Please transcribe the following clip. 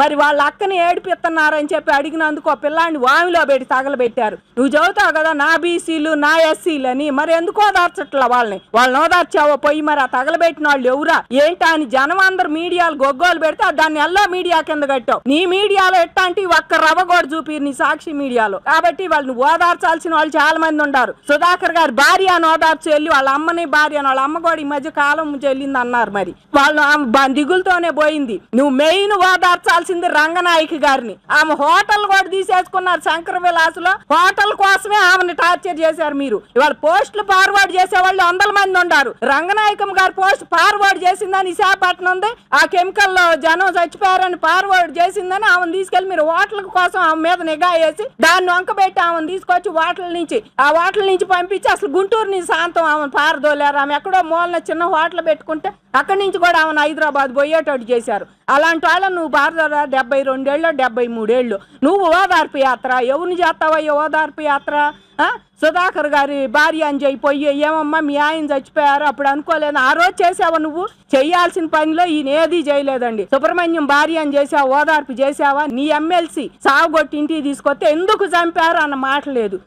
మరి వాళ్ళ అక్కని ఏడిపిస్తున్నారని చెప్పి అడిగినందుకు ఆ పిల్లాన్ని వామిలో పెట్టి తగలబెట్టారు. నువ్వు చదువుతావు కదా నా బీసీలు నా ఎస్సీలు అని. మరి ఎందుకు ఓదార్చట్లా వాళ్ళని? వాళ్ళని ఓదార్చావో పోయి మరి ఆ తగలబెట్టిన వాళ్ళు ఎవరా? ఏంటా అని జనం అందరు మీడియాలు గొగ్గోలు పెడితే దాన్ని ఎల్లో మీడియా కింద కట్టావు. నీ మీడియాలో ఎట్టాంటి ఒక్క రవ్వ కూడా చూపి నీ సాక్షి మీడియాలో. కాబట్టి వాళ్ళని ఓదార్చాల్సిన వాళ్ళు చాలా మంది ఉన్నారు సుధాకర్ గారి భార్య అని ఓదార్చి వెళ్ళి వాళ్ళ అమ్మని భార్య అని వాళ్ళ అమ్మ కూడా ఈ మధ్య కాలం చెల్లింది అన్నారు మరి. వాళ్ళు దిగులతోనే పోయింది. నువ్వు మెయిన్ ఓదార్చాల్సింది రంగనాయకి గారిని. ఆమె హోటల్ కూడా తీసేసుకున్నారు శంకర విలాసులో. హోటల్ కోసమే ఆమె ఆమెను టార్చర్ చేశారు మీరు. ఇవాళ పోస్టులు ఫార్వర్డ్ చేసే వాళ్ళు వందల మంది ఉన్నారు. రంగనాయకం గారు పోస్ట్ ఫార్వర్డ్ చేసిందని విశాఖపట్నం ఉంది. ఆ కెమికల్లో జనం చచ్చిపోయారని ఫార్వర్డ్ చేసిందని ఆమెను తీసుకెళ్ళి మీరు హోటల్ కోసం ఆమె మీద నిఘా వేసి దాన్ని వంకబెట్టి ఆమెను తీసుకొచ్చి హోటల్ నుంచి ఆ హోటల్ నుంచి పంపించి అసలు గుంటూరు నుంచి శాంతం ఆమెను పారదోలేరు. ఆమె ఎక్కడో మూలన చిన్న హోటల్ పెట్టుకుంటే అక్కడి నుంచి కూడా ఆమెను హైదరాబాద్ పోయేటట్టు చేశారు. అలాంటి వాళ్ళని నువ్వు భారత డెబ్బై రెండేళ్ళు డెబ్బై మూడేళ్ళు. నువ్వు ఓదార్పు యాత్ర. ఎవరిని చేస్తావయ్యో ఓదార్పు యాత్ర? సుధాకర్ గారి భార్య అని చెప్పి ఏమమ్మా మీ ఆయన చచ్చిపోయారు. అప్పుడు అనుకోలేదు? ఆ రోజు చేసావా నువ్వు? చేయాల్సిన పనిలో ఈయన ఏది చేయలేదండి. సుబ్రహ్మణ్యం భార్య అని చేసావా? ఓదార్పు చేసావా? నీ ఎమ్మెల్సీ సాగుగొట్టి ఇంటికి తీసుకొస్తే ఎందుకు చంపారు? అన్న మాట లేదు.